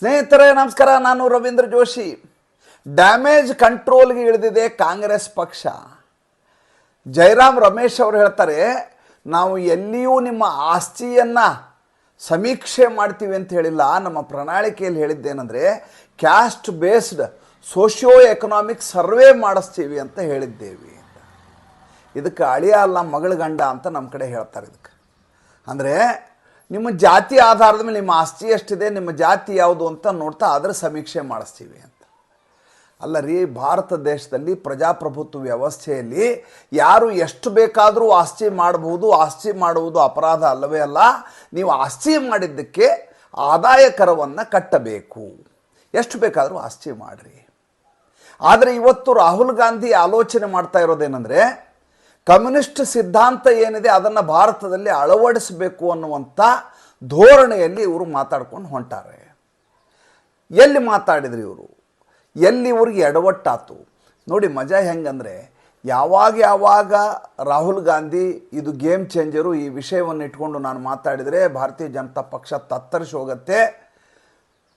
ಸ್ನೇಹಿತರೆ, ನಮಸ್ಕಾರ. ನಾನು ರವೀಂದ್ರ ಜೋಶಿ. ಡ್ಯಾಮೇಜ್ ಕಂಟ್ರೋಲ್ಗೆ ಇಳಿದಿದೆ ಕಾಂಗ್ರೆಸ್ ಪಕ್ಷ. ಜಯರಾಮ್ ರಮೇಶ್ ಅವರು ಹೇಳ್ತಾರೆ, ನಾವು ಎಲ್ಲಿಯೂ ನಿಮ್ಮ ಆಸ್ತಿಯನ್ನು ಸಮೀಕ್ಷೆ ಮಾಡ್ತೀವಿ ಅಂತ ಹೇಳಿಲ್ಲ. ನಮ್ಮ ಪ್ರಣಾಳಿಕೆಯಲ್ಲಿ ಹೇಳಿದ್ದೇನೆಂದರೆ caste based socio economic survey ಮಾಡಿಸ್ತೀವಿ ಅಂತ ಹೇಳಿದ್ದೇವೆ ಇದಕ್ಕೆ ಅಳಿಯ ಅಲ್ಲ ಮಗಳ ಗಂಡ ಅಂತ ನಮ್ಮ ಕಡೆ ಹೇಳ್ತಾರೆ ಇದಕ್ಕೆ. ಅಂದರೆ ನಿಮ್ಮ ಜಾತಿ ಆಧಾರದ ಮೇಲೆ ನಿಮ್ಮ ಆಸ್ತಿ ಎಷ್ಟಿದೆ, ನಿಮ್ಮ ಜಾತಿ ಯಾವುದು ಅಂತ ನೋಡ್ತಾ ಅದರ ಸಮೀಕ್ಷೆ ಮಾಡಿಸ್ತೀವಿ ಅಂತ. ಅಲ್ಲ ರೀ, ಭಾರತ ದೇಶದಲ್ಲಿ ಪ್ರಜಾಪ್ರಭುತ್ವ ವ್ಯವಸ್ಥೆಯಲ್ಲಿ ಯಾರು ಎಷ್ಟು ಬೇಕಾದರೂ ಆಸ್ತಿ ಮಾಡಬಹುದು ಆಸ್ತಿ ಮಾಡುವುದು ಅಪರಾಧ ಅಲ್ಲವೇ ಅಲ್ಲ, ನೀವು ಆಸ್ತಿ ಮಾಡಿದ್ದಕ್ಕೆ ಆದಾಯ ಕರವನ್ನು ಕಟ್ಟಬೇಕು. ಎಷ್ಟು ಬೇಕಾದರೂ ಆಸ್ತಿ ಮಾಡಿರಿ. ಆದರೆ ಇವತ್ತು ರಾಹುಲ್ ಗಾಂಧಿ ಆಲೋಚನೆ ಮಾಡ್ತಾ ಇರೋದೇನೆಂದರೆ ಕಮ್ಯುನಿಸ್ಟ್ ಸಿದ್ಧಾಂತ ಏನಿದೆ ಅದನ್ನು ಭಾರತದಲ್ಲಿ ಅಳವಡಿಸಬೇಕು ಅನ್ನುವಂಥ ಧೋರಣೆಯಲ್ಲಿ ಇವರು ಮಾತಾಡ್ಕೊಂಡು ಹೊಂಟಾರೆ. ಎಲ್ಲಿ ಮಾತಾಡಿದ್ರು ಇವರು? ಎಲ್ಲಿ ಇವ್ರಿಗೆ ಎಡವಟ್ಟಾತು? ನೋಡಿ ಮಜಾ ಹೆಂಗಂದರೆ ಯಾವಾಗ ಯಾವಾಗ ರಾಹುಲ್ ಗಾಂಧಿ ಇದು ಗೇಮ್ ಚೇಂಜರು ಈ ವಿಷಯವನ್ನು ಇಟ್ಕೊಂಡು ನಾನು ಮಾತಾಡಿದರೆ ಭಾರತೀಯ ಜನತಾ ಪಕ್ಷ ತತ್ತರಿಸಿ ಹೋಗುತ್ತೆ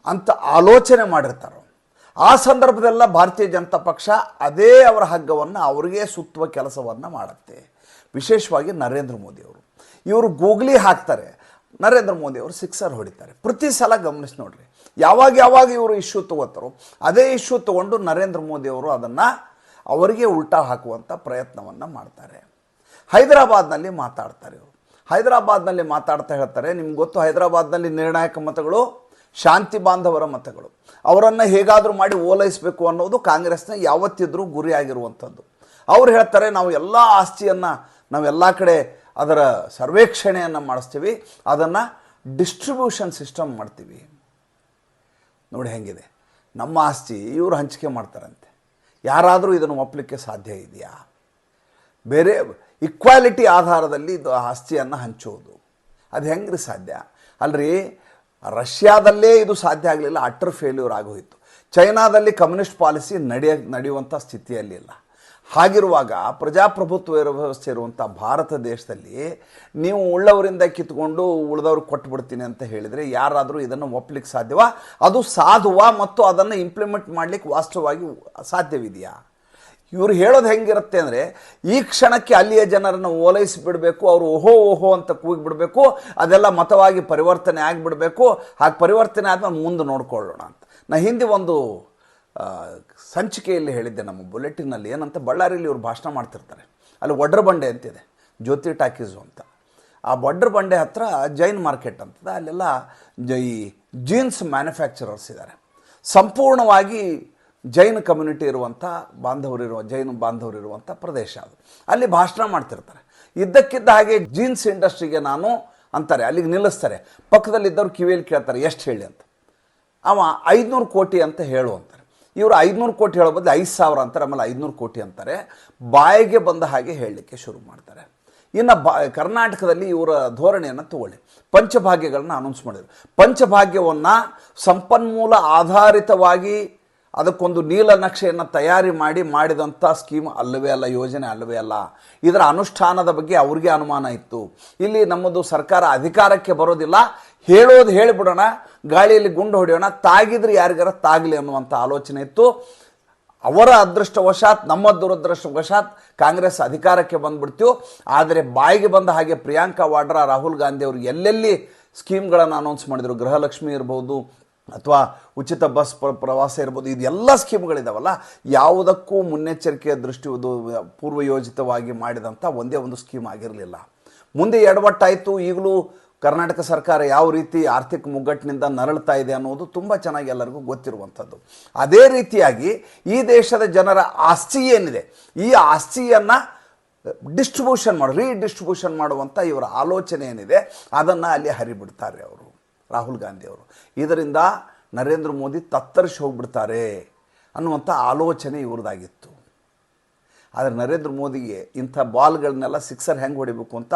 ಅಂತ ಆಲೋಚನೆ ಮಾಡಿರ್ತಾರೋ? ಆ ಸಂದರ್ಭದಲ್ಲ ಭಾರತೀಯ ಜನತಾ ಪಕ್ಷ ಅದೇ ಅವರ ಹಗ್ಗವನ್ನು ಅವರಿಗೆ ಸುತ್ತುವ ಕೆಲಸವನ್ನು ಮಾಡುತ್ತೆ. ವಿಶೇಷವಾಗಿ ನರೇಂದ್ರ ಮೋದಿಯವರು ಇವರು ಗೂಗ್ಲಿ ಹಾಕ್ತಾರೆ. ನರೇಂದ್ರ ಮೋದಿ ಅವರು ಸಿಕ್ಸರ್ ಹೊಡಿತಾರೆ. ಪ್ರತಿ ಸಲ ಗಮನಿಸಿ ನೋಡ್ರಿ. ಯಾವಾಗ ಯಾವಾಗ ಇವರು ಇಶ್ಯೂ ತಗೋತಾರೋ, ಅದೇ ಇಶ್ಯೂ ತಗೊಂಡು ನರೇಂದ್ರ ಮೋದಿ ಅವರು ಅದನ್ನು ಅವರಿಗೆ ಉಲ್ಟಾ ಹಾಕುವಂಥ ಪ್ರಯತ್ನವನ್ನು ಮಾಡ್ತಾರೆ. ಹೈದರಾಬಾದ್ನಲ್ಲಿ ಮಾತಾಡ್ತಾರೆ ಇವರು. ಹೈದರಾಬಾದ್ನಲ್ಲಿ ಮಾತಾಡ್ತಾ ಹೇಳ್ತಾರೆ, ನಿಮ್ಗೆ ಗೊತ್ತು ಹೈದರಾಬಾದ್ನಲ್ಲಿ ನಿರ್ಣಾಯಕ ಮತಗಳು ಶಾಂತಿ ಬಾಂಧವರ ಮತಗಳು. ಅವರನ್ನು ಹೇಗಾದರೂ ಮಾಡಿ ಓಲೈಸಬೇಕು ಅನ್ನೋದು ಕಾಂಗ್ರೆಸ್ನ ಯಾವತ್ತಿದ್ರೂ ಗುರಿಯಾಗಿರುವಂಥದ್ದು ಅವ್ರು ಹೇಳ್ತಾರೆ, ನಾವು ಎಲ್ಲ ಆಸ್ತಿಯನ್ನು ನಾವೆಲ್ಲ ಕಡೆ ಅದರ ಸರ್ವೇಕ್ಷಣೆಯನ್ನು ಮಾಡಿಸ್ತೀವಿ, ಅದನ್ನು ಡಿಸ್ಟ್ರಿಬ್ಯೂಷನ್ ಸಿಸ್ಟಮ್ ಮಾಡ್ತೀವಿ. ನೋಡಿ ಹೆಂಗಿದೆ. ನಮ್ಮ ಆಸ್ತಿ, ಇವರು ಹಂಚಿಕೆ ಮಾಡ್ತಾರಂತೆ. ಯಾರಾದರೂ ಇದನ್ನು ಒಪ್ಪಲಿಕ್ಕೆ ಸಾಧ್ಯ ಇದೆಯಾ? ಬೇರೆ ಇಕ್ವಾಲಿಟಿ ಆಧಾರದಲ್ಲಿ ಇದು ಆಸ್ತಿಯನ್ನು ಹಂಚೋದು. ಅದು ಹೆಂಗ್ರಿ ಸಾಧ್ಯ? ಅಲ್ರಿ ರಷ್ಯಾದಲ್ಲೇ ಇದು ಸಾಧ್ಯ ಆಗಲಿಲ್ಲ ಅಟರ್ ಫೇಲ್ಯೂರ್ ಆಗೋಯಿತು ಚೈನಾದಲ್ಲಿ ಕಮ್ಯುನಿಸ್ಟ್ ಪಾಲಿಸಿ ನಡೆಯ ನಡೆಯುವಂಥ ಸ್ಥಿತಿಯಲ್ಲಿಲ್ಲ ಹಾಗಿರುವಾಗ ಪ್ರಜಾಪ್ರಭುತ್ವ ವ್ಯವಸ್ಥೆ ಇರುವಂಥ ಭಾರತ ದೇಶದಲ್ಲಿ ನೀವು ಉಳ್ಳವರಿಂದ ಕಿತ್ಕೊಂಡು ಉಳಿದವ್ರು ಕೊಟ್ಬಿಡ್ತೀನಿ ಅಂತ ಹೇಳಿದರೆ ಯಾರಾದರೂ ಇದನ್ನು ಒಪ್ಪಲಿಕ್ಕೆ ಸಾಧ್ಯವಾ? ಅದು ಸಾಧುವ ಮತ್ತು ಅದನ್ನು ಇಂಪ್ಲಿಮೆಂಟ್ ಮಾಡಲಿಕ್ಕೆ ವಾಸ್ತವವಾಗಿ ಸಾಧ್ಯವಿದೆಯಾ? ಇವರು ಹೇಳೋದು ಹೆಂಗಿರುತ್ತೆ ಅಂದರೆ, ಈ ಕ್ಷಣಕ್ಕೆ ಅಲ್ಲಿಯ ಜನರನ್ನು ಓಲೈಸಿ ಬಿಡಬೇಕು ಅವರು ಓಹೋ ಓಹೋ ಅಂತ ಕೂಗಿಬಿಡಬೇಕು, ಅದೆಲ್ಲ ಮತವಾಗಿ ಪರಿವರ್ತನೆ ಆಗಿಬಿಡಬೇಕು. ಹಾಗೆ ಪರಿವರ್ತನೆ ಆದಮೇಲೆ ಮುಂದೆ ನೋಡ್ಕೊಳ್ಳೋಣ ಅಂತ. ನಾ ಹಿಂದೆ ಒಂದು ಸಂಚಿಕೆಯಲ್ಲಿ ಹೇಳಿದ್ದೆ ನಮ್ಮ ಬುಲೆಟಿನಲ್ಲಿ ಏನಂತ ಬಳ್ಳಾರಿಯಲ್ಲಿ ಇವರು ಭಾಷಣ ಮಾಡ್ತಿರ್ತಾರೆ. ಅಲ್ಲಿ ಒಡ್ರ ಬಂಡೆ ಅಂತಿದೆ, ಜ್ಯೋತಿ ಟಾಕೀಸು ಅಂತ. ಆ ಒಡ್ರ ಬಂಡೆ ಹತ್ರ ಜೈನ್ ಮಾರ್ಕೆಟ್ ಅಂತದ, ಅಲ್ಲೆಲ್ಲ ಈ ಜೀನ್ಸ್ ಮ್ಯಾನುಫ್ಯಾಕ್ಚರರ್ಸ್ ಇದ್ದಾರೆ. ಸಂಪೂರ್ಣವಾಗಿ ಜೈನ್ ಕಮ್ಯುನಿಟಿ ಇರುವಂಥ ಬಾಂಧವರಿರುವ ಜೈನ ಬಾಂಧವರಿರುವಂಥ ಪ್ರದೇಶ ಅದು. ಅಲ್ಲಿ ಭಾಷಣ ಮಾಡ್ತಿರ್ತಾರೆ. ಇದ್ದಕ್ಕಿದ್ದ ಹಾಗೆ ಜೀನ್ಸ್ ಇಂಡಸ್ಟ್ರಿಗೆ ನಾನು ಅಂತಾರೆ, ಅಲ್ಲಿಗೆ ನಿಲ್ಲಿಸ್ತಾರೆ. ಪಕ್ಕದಲ್ಲಿದ್ದವ್ರು ಕಿವಿಯಲ್ಲಿ ಕೇಳ್ತಾರೆ, ಎಷ್ಟು ಹೇಳಿ ಅಂತ. ಅವ ಐದುನೂರು ಕೋಟಿ ಅಂತ ಹೇಳು ಅಂತಾರೆ. ಇವರು ಐದುನೂರು ಕೋಟಿ ಹೇಳೋ ಬದಲು ಐದು ಸಾವಿರ ಅಂತಾರೆ, ಆಮೇಲೆ ಐದುನೂರು ಕೋಟಿ ಅಂತಾರೆ. ಬಾಯಿಗೆ ಬಂದ ಹಾಗೆ ಹೇಳಲಿಕ್ಕೆ ಶುರು ಮಾಡ್ತಾರೆ. ಇನ್ನು ಬಾ, ಕರ್ನಾಟಕದಲ್ಲಿ ಇವರ ಧೋರಣೆಯನ್ನು ತಗೊಳ್ಳಿ. ಪಂಚಭಾಗ್ಯಗಳನ್ನ ಅನೌನ್ಸ್ ಮಾಡಿದರು. ಪಂಚಭಾಗ್ಯವನ್ನು ಸಂಪನ್ಮೂಲ ಆಧಾರಿತವಾಗಿ ಅದಕ್ಕೊಂದು ನೀಲನಕ್ಷೆಯನ್ನು ತಯಾರಿ ಮಾಡಿ ಮಾಡಿದಂಥ ಸ್ಕೀಮ್ ಅಲ್ಲವೇ ಅಲ್ಲ, ಯೋಜನೆ ಅಲ್ಲವೇ ಅಲ್ಲ. ಇದರ ಅನುಷ್ಠಾನದ ಬಗ್ಗೆ ಅವ್ರಿಗೆ ಅನುಮಾನ ಇತ್ತು. ಇಲ್ಲಿ ನಮ್ಮದು ಸರ್ಕಾರ ಅಧಿಕಾರಕ್ಕೆ ಬರೋದಿಲ್ಲ. ಹೇಳೋದು ಹೇಳಿಬಿಡೋಣ. ಗಾಳಿಯಲ್ಲಿ ಗುಂಡು ಹೊಡೆಯೋಣ. ತಾಗಿದ್ರೆ ಯಾರಿಗಾರ ತಾಗಲಿ ಅನ್ನುವಂಥ ಆಲೋಚನೆ ಇತ್ತು. ಅವರ ಅದೃಷ್ಟವಶಾತ್, ನಮ್ಮ ದುರದೃಷ್ಟವಶಾತ್ ಕಾಂಗ್ರೆಸ್ ಅಧಿಕಾರಕ್ಕೆ ಬಂದ್ಬಿಡ್ತೀವಿ ಆದರೆ ಬಾಯಿಗೆ ಬಂದ ಹಾಗೆ ಪ್ರಿಯಾಂಕಾ ವಾಡ್ರಾ, ರಾಹುಲ್ ಗಾಂಧಿ ಅವರು ಎಲ್ಲೆಲ್ಲಿ ಸ್ಕೀಮ್ಗಳನ್ನು ಅನೌನ್ಸ್ ಮಾಡಿದರು? ಗೃಹಲಕ್ಷ್ಮಿ ಇರ್ಬೋದು ಅಥವಾ ಉಚಿತ ಬಸ್ ಪ್ರ- ಪ್ರವಾಸ ಇರ್ಬೋದು, ಇದೆಲ್ಲ ಸ್ಕೀಮ್ಗಳಿದಾವಲ್ಲ, ಯಾವುದಕ್ಕೂ ಮುನ್ನೆಚ್ಚರಿಕೆಯ ದೃಷ್ಟಿ ಒಂದು ಪೂರ್ವಯೋಜಿತವಾಗಿ ಮಾಡಿದಂಥ ಒಂದೇ ಒಂದು ಸ್ಕೀಮ್ ಆಗಿರಲಿಲ್ಲ. ಮುಂದೆ ಎಡವಟ್ಟಾಯಿತು, ಈಗಲೂ ಕರ್ನಾಟಕ ಸರ್ಕಾರ ಯಾವ ರೀತಿ ಆರ್ಥಿಕ ಮುಗ್ಗಟ್ಟಿನಿಂದ ನರಳ್ತಾ ಇದೆ ಅನ್ನೋದು ತುಂಬ ಚೆನ್ನಾಗಿ ಎಲ್ಲರಿಗೂ ಗೊತ್ತಿರುವಂಥದ್ದು. ಅದೇ ರೀತಿಯಾಗಿ ಈ ದೇಶದ ಜನರ ಆಸ್ತಿ ಏನಿದೆ, ಈ ಆಸ್ತಿಯನ್ನು ಡಿಸ್ಟ್ರಿಬ್ಯೂಷನ್ ಮಾಡಿ, ರೀಡಿಸ್ಟ್ರಿಬ್ಯೂಷನ್ ಮಾಡುವಂಥ ಇವರ ಆಲೋಚನೆ ಏನಿದೆ, ಅದನ್ನು ಅಲ್ಲಿ ಹರಿಬಿಡ್ತಾರೆ ಅವರು. ರಾಹುಲ್ ಗಾಂಧಿ ಅವರು. ಇದರಿಂದ ನರೇಂದ್ರ ಮೋದಿ ತತ್ತರಿಸಿ ಹೋಗ್ಬಿಡ್ತಾರೆ ಅನ್ನುವಂಥ ಆಲೋಚನೆ ಇವ್ರದ್ದಾಗಿತ್ತು. ಆದರೆ ನರೇಂದ್ರ ಮೋದಿಗೆ ಇಂಥ ಬಾಲ್ಗಳನ್ನೆಲ್ಲ ಸಿಕ್ಸರ್ ಹೆಂಗೆ ಹೊಡಿಬೇಕು ಅಂತ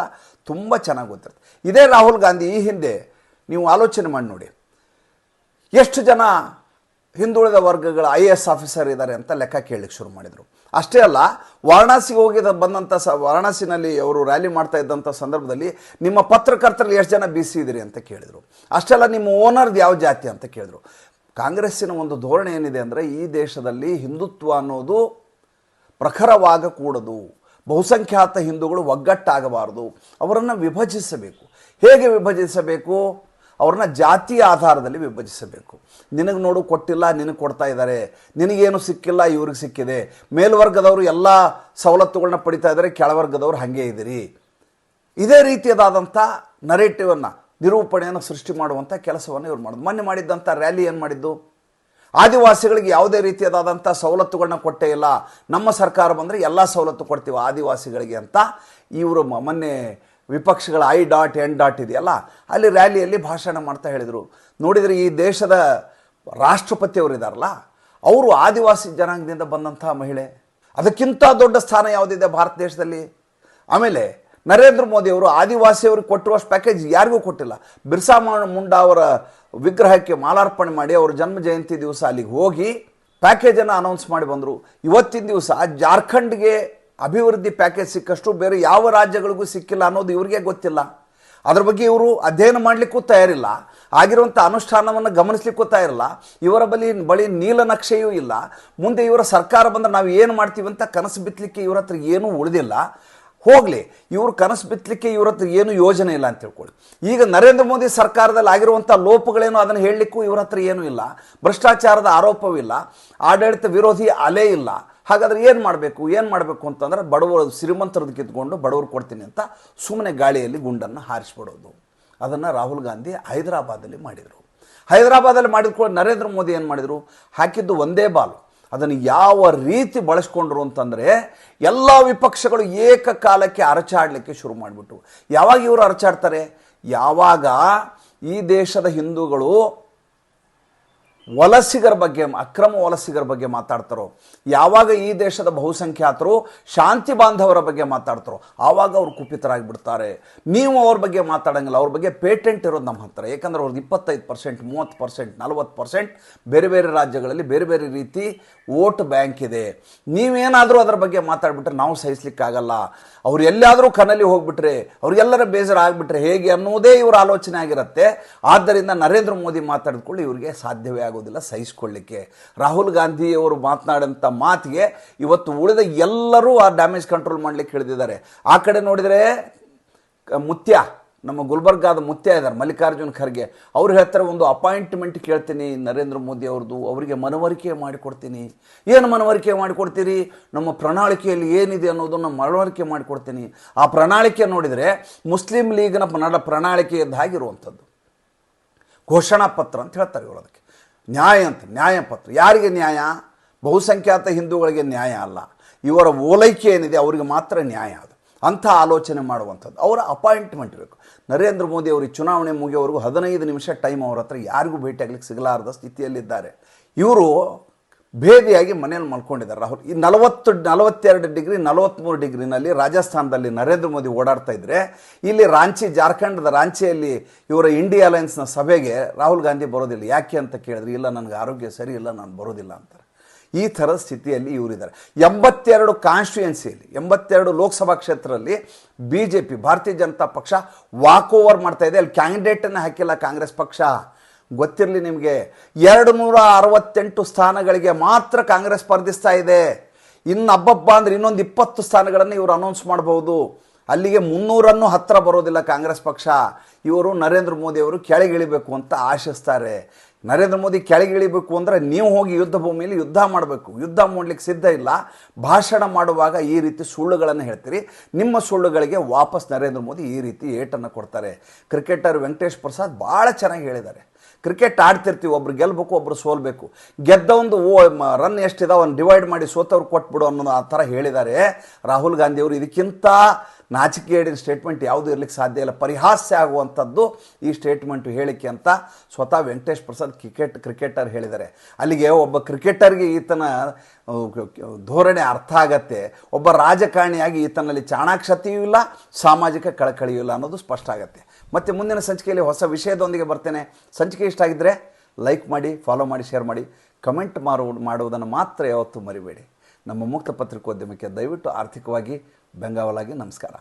ತುಂಬ ಚೆನ್ನಾಗಿ ಗೊತ್ತಿರುತ್ತೆ. ಇದೇ ರಾಹುಲ್ ಗಾಂಧಿ ಈ ಹಿಂದೆ ನೀವು ಆಲೋಚನೆ ಮಾಡಿ ನೋಡಿ. ಎಷ್ಟು ಜನ ಹಿಂದುಳಿದ ವರ್ಗಗಳ ಐ ಎಸ್ ಆಫೀಸರ್ ಇದ್ದಾರೆ ಅಂತ ಲೆಕ್ಕ ಕೇಳಲಿಕ್ಕೆ ಶುರು ಮಾಡಿದರು. ಅಷ್ಟೇ ಅಲ್ಲ, ವಾರಣಾಸಿಗೆ ಹೋಗಿದ ಬಂದಂಥ ಸ, ವಾರಣಾಸಿನಲ್ಲಿ ಅವರು ರ್ಯಾಲಿ ಮಾಡ್ತಾ ಇದ್ದಂಥ ಸಂದರ್ಭದಲ್ಲಿ ನಿಮ್ಮ ಪತ್ರಕರ್ತರಲ್ಲಿ ಎಷ್ಟು ಜನ ಬಿ ಸಿ ಇದ್ದೀರಿ ಅಂತ ಕೇಳಿದರು. ಅಷ್ಟೇ ಅಲ್ಲ, ನಿಮ್ಮ ಓನರ್ದು ಯಾವ ಜಾತಿ ಅಂತ ಕೇಳಿದರು. ಕಾಂಗ್ರೆಸ್ಸಿನ ಒಂದು ಧೋರಣೆ ಏನಿದೆ ಅಂದರೆ ಈ ದೇಶದಲ್ಲಿ ಹಿಂದುತ್ವ ಅನ್ನೋದು ಪ್ರಖರವಾಗಕೂಡದು. ಬಹುಸಂಖ್ಯಾತ ಹಿಂದೂಗಳು ಒಗ್ಗಟ್ಟಾಗಬಾರದು. ಅವರನ್ನು ವಿಭಜಿಸಬೇಕು. ಹೇಗೆ ವಿಭಜಿಸಬೇಕು? ಅವ್ರನ್ನ ಜಾತಿಯ ಆಧಾರದಲ್ಲಿ ವಿಭಜಿಸಬೇಕು. ನಿನಗೆ ನೋಡು ಕೊಟ್ಟಿಲ್ಲ, ನಿನಗೆ ಕೊಡ್ತಾ ಇದ್ದಾರೆ ನಿನಗೇನು ಸಿಕ್ಕಿಲ್ಲ, ಇವ್ರಿಗೆ ಸಿಕ್ಕಿದೆ. ಮೇಲ್ವರ್ಗದವರು ಎಲ್ಲ ಸವಲತ್ತುಗಳನ್ನ ಪಡಿತಾ ಇದ್ದಾರೆ ಕೆಳವರ್ಗದವ್ರು ಹಾಗೆ ಇದ್ದೀರಿ. ಇದೇ ರೀತಿಯದಾದಂಥ ನರೇಟಿವನ್ನು ನಿರೂಪಣೆಯನ್ನು ಸೃಷ್ಟಿ ಮಾಡುವಂಥ ಕೆಲಸವನ್ನು ಇವ್ರು ಮಾಡೋದು. ಮೊನ್ನೆ ಮಾಡಿದ್ದಂಥ ರ್ಯಾಲಿ ಏನು ಮಾಡಿದ್ದು? ಆದಿವಾಸಿಗಳಿಗೆ ಯಾವುದೇ ರೀತಿಯದಾದಂಥ ಸವಲತ್ತುಗಳನ್ನ ಕೊಟ್ಟೇ ಇಲ್ಲ. ನಮ್ಮ ಸರ್ಕಾರ ಬಂದರೆ ಎಲ್ಲ ಸವಲತ್ತು ಕೊಡ್ತೀವಿ ಆದಿವಾಸಿಗಳಿಗೆ ಅಂತ ಇವರು ಮೊನ್ನೆ ವಿಪಕ್ಷಗಳ ಐ ಡಾಟ್, ಎನ್ ಡಾಟ್ ಇದೆಯಲ್ಲ, ಅಲ್ಲಿ ರ್ಯಾಲಿಯಲ್ಲಿ ಭಾಷಣ ಮಾಡ್ತಾ ಹೇಳಿದರು. ನೋಡಿದರೆ ಈ ದೇಶದ ರಾಷ್ಟ್ರಪತಿಯವರು ಇದ್ದಾರಲ್ಲ ಅವರು ಆದಿವಾಸಿ ಜನಾಂಗದಿಂದ ಬಂದಂಥ ಮಹಿಳೆ. ಅದಕ್ಕಿಂತ ದೊಡ್ಡ ಸ್ಥಾನ ಯಾವುದಿದೆ ಭಾರತ ದೇಶದಲ್ಲಿ? ಆಮೇಲೆ ನರೇಂದ್ರ ಮೋದಿಯವರು ಆದಿವಾಸಿಯವ್ರಿಗೆ ಕೊಟ್ಟಿರುವಷ್ಟು ಪ್ಯಾಕೇಜ್ ಯಾರಿಗೂ ಕೊಟ್ಟಿಲ್ಲ. ಬಿರ್ಸಾ ಮುಂಡಾ ಅವರ ವಿಗ್ರಹಕ್ಕೆ ಮಾಲಾರ್ಪಣೆ ಮಾಡಿ ಅವರ ಜನ್ಮ ಜಯಂತಿ ದಿವಸ ಅಲ್ಲಿಗೆ ಹೋಗಿ ಪ್ಯಾಕೇಜನ್ನು ಅನೌನ್ಸ್ ಮಾಡಿ ಬಂದರು. ಇವತ್ತಿನ ದಿವಸ ಜಾರ್ಖಂಡ್ಗೆ ಅಭಿವೃದ್ಧಿ ಪ್ಯಾಕೇಜ್ ಸಿಕ್ಕಷ್ಟು ಬೇರೆ ಯಾವ ರಾಜ್ಯಗಳಿಗೂ ಸಿಕ್ಕಿಲ್ಲ ಅನ್ನೋದು ಇವರಿಗೆ ಗೊತ್ತಿಲ್ಲ. ಅದ್ರ ಬಗ್ಗೆ ಇವರು ಅಧ್ಯಯನ ಮಾಡಲಿಕ್ಕೂ ತಯಾರಿಲ್ಲ. ಆಗಿರುವಂಥ ಅನುಷ್ಠಾನವನ್ನು ಗಮನಿಸ್ಲಿಕ್ಕೂ ತಯಾರಿಲ್ಲ. ಇವರ ಬಳಿ ಬಳಿ ನೀಲನಕ್ಷೆಯೂ ಇಲ್ಲ. ಮುಂದೆ ಇವರ ಸರ್ಕಾರ ಬಂದರೆ ನಾವು ಏನು ಮಾಡ್ತೀವಿ ಅಂತ ಕನಸು ಬಿತ್ತಲಿಕ್ಕೆ ಇವ್ರ ಹತ್ರ ಏನೂ ಉಳಿದಿಲ್ಲ. ಹೋಗಲಿ, ಇವರು ಕನಸು ಬಿತ್ತಲಿಕ್ಕೆ ಇವ್ರ ಹತ್ರ ಏನು ಯೋಜನೆ ಇಲ್ಲ ಅಂತ ತಿಳ್ಕೊಳ್ಳಿ. ಈಗ ನರೇಂದ್ರ ಮೋದಿ ಸರ್ಕಾರದಲ್ಲಿ ಆಗಿರುವಂಥ ಲೋಪಗಳೇನು ಅದನ್ನು ಹೇಳಲಿಕ್ಕೂ ಇವ್ರ ಹತ್ರ ಏನೂ ಇಲ್ಲ. ಭ್ರಷ್ಟಾಚಾರದ ಆರೋಪವಿಲ್ಲ. ಆಡಳಿತ ವಿರೋಧಿ ಅಲೆ ಇಲ್ಲ. ಹಾಗಾದ್ರೆ ಏನು ಮಾಡಬೇಕು? ಏನು ಮಾಡಬೇಕು ಅಂತಂದ್ರೆ ಬಡವರು ಶ್ರೀಮಂತರದ್ದು ಕಿತ್ಕೊಂಡು ಬಡವರು ಕೊಡ್ತೀನಿ ಅಂತ ಸುಮ್ಮನೆ ಗಾಳಿಯಲ್ಲಿ ಗುಂಡನ್ನು ಹಾರಿಸ್ಬಿಡೋದು. ಅದನ್ನು ರಾಹುಲ್ ಗಾಂಧಿ ಹೈದರಾಬಾದಲ್ಲಿ ಮಾಡಿದರು. ಹೈದರಾಬಾದಲ್ಲಿ ಮಾಡಿದ್ಕೊಂಡು ನರೇಂದ್ರ ಮೋದಿ ಏನು ಮಾಡಿದರು? ಹಾಕಿದ್ದು ಒಂದೇ ಬಾಲು. ಅದನ್ನು ಯಾವ ರೀತಿ ಬಳಸ್ಕೊಂಡ್ರು ಅಂತಂದರೆ ಎಲ್ಲ ವಿಪಕ್ಷಗಳು ಏಕಕಾಲಕ್ಕೆ ಅರಚಾಡಲಿಕ್ಕೆ ಶುರು ಮಾಡಿಬಿಟ್ಟು ಯಾವಾಗ ಇವರು ಅರಚಾಡ್ತಾರೆ ಯಾವಾಗ ಈ ದೇಶದ ಹಿಂದೂಗಳು ವಲಸಿಗರ ಬಗ್ಗೆ, ಅಕ್ರಮ ವಲಸಿಗರ ಬಗ್ಗೆ ಮಾತಾಡ್ತಾರೋ, ಯಾವಾಗ ಈ ದೇಶದ ಬಹುಸಂಖ್ಯಾತರು ಶಾಂತಿ ಬಾಂಧವರ ಬಗ್ಗೆ ಮಾತಾಡ್ತಾರೋ, ಆವಾಗ ಅವ್ರು ಕುಪಿತರಾಗಿಬಿಡ್ತಾರೆ. ನೀವು ಅವ್ರ ಬಗ್ಗೆ ಮಾತಾಡಂಗಿಲ್ಲ, ಅವ್ರ ಬಗ್ಗೆ ಪೇಟೆಂಟ್ ಇರೋದು ನಮ್ಮ ಹತ್ರ. ಯಾಕಂದ್ರೆ ಅವ್ರದ್ದು ಇಪ್ಪತ್ತೈದು ಪರ್ಸೆಂಟ್, ಮೂವತ್ತು ಪರ್ಸೆಂಟ್, ನಲ್ವತ್ತು ಪರ್ಸೆಂಟ್, ಬೇರೆ ಬೇರೆ ರಾಜ್ಯಗಳಲ್ಲಿ ಬೇರೆ ಬೇರೆ ರೀತಿ ವೋಟ್ ಬ್ಯಾಂಕ್ ಇದೆ. ನೀವೇನಾದರೂ ಅದರ ಬಗ್ಗೆ ಮಾತಾಡ್ಬಿಟ್ರೆ ನಾವು ಸಹಿಸ್ಲಿಕ್ಕಾಗಲ್ಲ. ಅವ್ರು ಎಲ್ಲಾದರೂ ಕನಲಿ ಹೋಗ್ಬಿಟ್ರೆ ಅವ್ರಿಗೆಲ್ಲರ ಬೇಜಾರು ಆಗಿಬಿಟ್ರೆ ಹೇಗೆ ಅನ್ನೋದೇ ಇವರ ಆಲೋಚನೆ ಆಗಿರುತ್ತೆ. ಆದ್ದರಿಂದ ನರೇಂದ್ರ ಮೋದಿ ಮಾತಾಡಿಕೊಳ್ಳಿ, ಇವರಿಗೆ ಸಾಧ್ಯವೇ ಆಗೋದಿಲ್ಲ, ಸಹಿಸ್ಕೊಳ್ಳಿಕ್ಕೆ. ರಾಹುಲ್ ಗಾಂಧಿ ಅವರು ಮಾತನಾಡಿದಂಥ ಮಾತಿಗೆ ಇವತ್ತು ಉಳಿದ ಎಲ್ಲರೂ ಆ ಡ್ಯಾಮೇಜ್ ಕಂಟ್ರೋಲ್ ಮಾಡಲಿಕ್ಕೆ ಹಿಡಿದಿದ್ದಾರೆ ಆ ಕಡೆ ನೋಡಿದರೆ ಮುತ್ಯ, ನಮ್ಮ ಗುಲ್ಬರ್ಗಾದ ಮುತ್ಯ ಇದ್ದಾರೆ, ಮಲ್ಲಿಕಾರ್ಜುನ್ ಖರ್ಗೆ. ಅವ್ರು ಹೇಳ್ತಾರೆ, ಒಂದು ಅಪಾಯಿಂಟ್ಮೆಂಟ್ ಕೇಳ್ತೀನಿ ನರೇಂದ್ರ ಮೋದಿ ಅವ್ರದ್ದು, ಅವರಿಗೆ ಮನವರಿಕೆ ಮಾಡಿಕೊಡ್ತೀನಿ. ಏನು ಮನವರಿಕೆ ಮಾಡಿಕೊಡ್ತೀರಿ? ನಮ್ಮ ಪ್ರಣಾಳಿಕೆಯಲ್ಲಿ ಏನಿದೆ ಅನ್ನೋದನ್ನು ಮನವರಿಕೆ ಮಾಡಿಕೊಡ್ತೀನಿ. ಆ ಪ್ರಣಾಳಿಕೆ ನೋಡಿದರೆ, ಮುಸ್ಲಿಂ ಲೀಗ್ನ ನಡ ಪ್ರಣಾಳಿಕೆ ಇದ್ದ ಘೋಷಣಾ ಪತ್ರ ಅಂತ ಹೇಳ್ತಾರೆ ಇವರು ಅದಕ್ಕೆ. ನ್ಯಾಯ ಅಂತ, ನ್ಯಾಯಪತ್ರ. ಯಾರಿಗೆ ನ್ಯಾಯ? ಬಹುಸಂಖ್ಯಾತ ಹಿಂದೂಗಳಿಗೆ ನ್ಯಾಯ ಅಲ್ಲ. ಇವರ ಓಲೈಕೆ ಏನಿದೆ ಅವರಿಗೆ ಮಾತ್ರ ನ್ಯಾಯ ಅದು. ಅಂಥ ಆಲೋಚನೆ ಮಾಡುವಂಥದ್ದು. ಅವರ ಅಪಾಯಿಂಟ್ಮೆಂಟ್ ಇರಬೇಕು ನರೇಂದ್ರ ಮೋದಿ ಅವರು ಚುನಾವಣೆ ಮುಗಿಯೋವರೆಗೂ ಹದಿನೈದು ನಿಮಿಷ ಟೈಮ್ ಅವ್ರ ಹತ್ರ ಯಾರಿಗೂ ಭೇಟಿಯಾಗಲಿಕ್ಕೆ ಸಿಗಲಾರದ ಸ್ಥಿತಿಯಲ್ಲಿದ್ದಾರೆ. ಇವರು ಭೇದಿಯಾಗಿ ಮನೆಯಲ್ಲಿ ಮಲ್ಕೊಂಡಿದ್ದಾರೆ ರಾಹುಲ್. ಈ ನಲವತ್ತು, ನಲವತ್ತೆರಡು ಡಿಗ್ರಿ ನಲವತ್ತ್ಮೂರು ಡಿಗ್ರಿನಲ್ಲಿ ರಾಜಸ್ಥಾನದಲ್ಲಿ ನರೇಂದ್ರ ಮೋದಿ ಓಡಾಡ್ತಾ ಇದ್ದರೆ ಇಲ್ಲಿ ರಾಂಚಿ, ಜಾರ್ಖಂಡದ ರಾಂಚಿಯಲ್ಲಿ ಇವರ ಇಂಡಿಯಾ ಅಲಯನ್ಸ್ನ ಸಭೆಗೆ ರಾಹುಲ್ ಗಾಂಧಿ ಬರೋದಿಲ್ಲ. ಯಾಕೆ ಅಂತ ಕೇಳಿದ್ರೆ, ಇಲ್ಲ, ನನಗೆ ಆರೋಗ್ಯ ಸರಿ ಇಲ್ಲ, ನಾನು ಬರೋದಿಲ್ಲ ಅಂತಾರೆ. ಈ ಥರದ ಸ್ಥಿತಿಯಲ್ಲಿ ಇವರಿದ್ದಾರೆ. ಎಂಬತ್ತೆರಡು ಕಾನ್ಸ್ಟಿಟ್ಯೂಯೆನ್ಸಿಯಲ್ಲಿ ಎಂಬತ್ತೆರಡು ಲೋಕಸಭಾ ಕ್ಷೇತ್ರದಲ್ಲಿ ಬಿ ಜೆ ಪಿ ಭಾರತೀಯ ಜನತಾ ಪಕ್ಷ ವಾಕ್ ಓವರ್ ಮಾಡ್ತಾ ಇದೆ. ಅಲ್ಲಿ ಕ್ಯಾಂಡಿಡೇಟನ್ನು ಹಾಕಿಲ್ಲ ಕಾಂಗ್ರೆಸ್ ಪಕ್ಷ. ಗೊತ್ತಿರಲಿ ನಿಮಗೆ. ಎರಡು ನೂರ ಅರವತ್ತೆಂಟು ಸ್ಥಾನಗಳಿಗೆ ಮಾತ್ರ ಕಾಂಗ್ರೆಸ್ ಸ್ಪರ್ಧಿಸ್ತಾ ಇದೆ. ಇನ್ನು ಹಬ್ಬಬ್ಬ ಅಂದ್ರೆ ಇನ್ನೊಂದು ಇಪ್ಪತ್ತು ಸ್ಥಾನಗಳನ್ನು ಇವರು ಅನೌನ್ಸ್ ಮಾಡಬಹುದು. ಅಲ್ಲಿಗೆ ಮುನ್ನೂರನ್ನು ಹತ್ತಿರ ಬರೋದಿಲ್ಲ ಕಾಂಗ್ರೆಸ್ ಪಕ್ಷ. ಇವರು ನರೇಂದ್ರ ಮೋದಿ ಅವರು ಕೆಳಗಿಳಿಬೇಕು ಅಂತ ಆಶಿಸ್ತಾರೆ. ನರೇಂದ್ರ ಮೋದಿ ಕೆಳಗಿಳಿಬೇಕು ಅಂದರೆ ನೀವು ಹೋಗಿ ಯುದ್ಧ ಭೂಮಿಯಲ್ಲಿ ಯುದ್ಧ ಮಾಡಬೇಕು. ಯುದ್ಧ ಮಾಡಲಿಕ್ಕೆ ಸಿದ್ಧ ಇಲ್ಲ. ಭಾಷಣ ಮಾಡುವಾಗ ಈ ರೀತಿ ಸುಳ್ಳುಗಳನ್ನು ಹೇಳ್ತೀರಿ. ನಿಮ್ಮ ಸುಳ್ಳುಗಳಿಗೆ ವಾಪಸ್ ನರೇಂದ್ರ ಮೋದಿ ಈ ರೀತಿ ಏಟನ್ನು ಕೊಡ್ತಾರೆ. ಕ್ರಿಕೆಟರ್ ವೆಂಕಟೇಶ್ ಪ್ರಸಾದ್ ಭಾಳ ಚೆನ್ನಾಗಿ ಹೇಳಿದ್ದಾರೆ. ಕ್ರಿಕೆಟ್ ಆಡ್ತಿರ್ತೀವಿ, ಒಬ್ರು ಗೆಲ್ಲಬೇಕು ಒಬ್ರು ಸೋಲ್ಬೇಕು. ಗೆದ್ದವೊಂದು ಓ ರನ್ ಎಷ್ಟಿದೆ, ಅವನು ಡಿವೈಡ್ ಮಾಡಿ ಸೋತವ್ರು ಕೊಟ್ಬಿಡು ಅನ್ನೋದು ಆ ಥರ ಹೇಳಿದ್ದಾರೆ. ರಾಹುಲ್ ಗಾಂಧಿ ಅವರು ಇದಕ್ಕಿಂತ ನಾಚಿಕೆಯೇಡಿನ ಸ್ಟೇಟ್ಮೆಂಟ್ ಯಾವುದೂ ಇರಲಿಕ್ಕೆ ಸಾಧ್ಯ ಇಲ್ಲ. ಪರಿಹಾಸ್ಯ ಆಗುವಂಥದ್ದು ಈ ಸ್ಟೇಟ್ಮೆಂಟು ಹೇಳಿಕೆ ಅಂತ ಸ್ವತಃ ವೆಂಕಟೇಶ್ ಪ್ರಸಾದ್ ಕ್ರಿಕೆಟ್ ಕ್ರಿಕೆಟರ್ ಹೇಳಿದ್ದಾರೆ. ಅಲ್ಲಿಗೆ ಒಬ್ಬ ಕ್ರಿಕೆಟರ್ಗೆ ಈತನ ಧೋರಣೆ ಅರ್ಥ ಆಗತ್ತೆ. ಒಬ್ಬ ರಾಜಕಾರಣಿಯಾಗಿ ಈತನಲ್ಲಿ ಚಾಣಾಕ್ಷತೆಯೂ ಇಲ್ಲ, ಸಾಮಾಜಿಕ ಕಳಕಳಿಯೂ ಇಲ್ಲ ಅನ್ನೋದು ಸ್ಪಷ್ಟ ಆಗುತ್ತೆ. ಮತ್ತು ಮುಂದಿನ ಸಂಚಿಕೆಯಲ್ಲಿ ಹೊಸ ವಿಷಯದೊಂದಿಗೆ ಬರ್ತೇನೆ. ಸಂಚಿಕೆ ಇಷ್ಟ ಆಗಿದ್ದರೆ ಲೈಕ್ ಮಾಡಿ ಫಾಲೋ ಮಾಡಿ ಶೇರ್ ಮಾಡಿ. ಕಮೆಂಟ್ ಮಾರು, ಮಾಡುವುದನ್ನು ಮಾತ್ರ ಯಾವತ್ತೂ ಮರಿಬೇಡಿ. ನಮ್ಮ ಮುಕ್ತ ಪತ್ರಿಕೋದ್ಯಮಕ್ಕೆ ದಯವಿಟ್ಟು ಆರ್ಥಿಕವಾಗಿ ಬೆಂಗಾವಲಾಗಿ ನಮಸ್ಕಾರ.